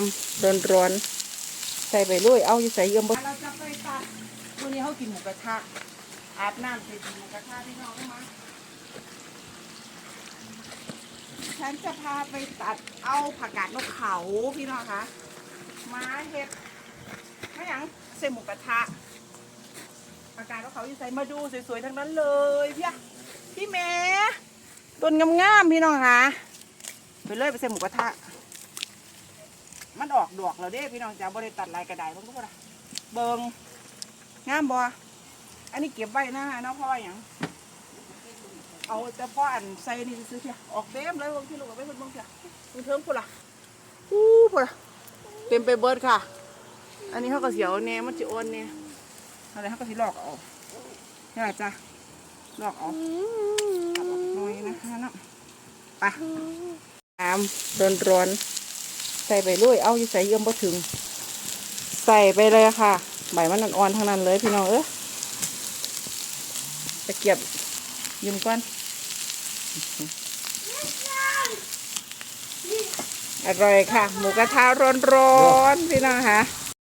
ำร้อนร้อนๆใส่ไปเลยเอาอยู่ใส่เยี่ยมบ่เราจะไปตัดวันนี้เขากินหมูกระทะอาบน้ำเสร็จกินหมูกระทะพี่น้องได้ไหมฉันจะพาไปตัดเอาผักกาดนกเขาพี่น้องคะมาเห็ดไม่ยังเส้นหมูกระทะผักกาดนกเขาอยู่ใส่มาดูสวยๆทั้งนั้นเลยพี่พี่เมย์ต้นงามๆพี่น้องคะไปเลยไปเส้นหมูกระทะ มันออกดอกแล้วเด้พี่น้องจะบริตัดลายกระไดเพิ่งทุกคนเบิงงามบออันนี้เก็บไว้นะฮะน้องพ่ออย่างเอาแต่พ่ออันใส่นี่ซื้อเพียออกเต็มเลยเบางที่ลูกเอาไปเพิ่นเบางเพียคุณเทิงพุ่นล่ะอู้พุ่นล่ะเต็มไปเบิดค่ะ อันนี้เขาก็เสียวเนี่ยมันจะอ้วนเนี่ยอะไรเขาก็สิลอกเอานี่แหละจ้ะลอกเอาตัดออกหน่อยนะคะเนาะไปน้ำร้อนร้อนๆ ใส่ไปเลยเอาอยู่ใส่เยื่อมบ่ถึง ใส่ไปเลยค่ะ ใบมันอ่อนๆทั้งนั้นเลยพี่น้องเอ้ยตะเกียบยืมก่อนอร่อยค่ะ หมูกระทะร้อนๆพี่น้องค่ะ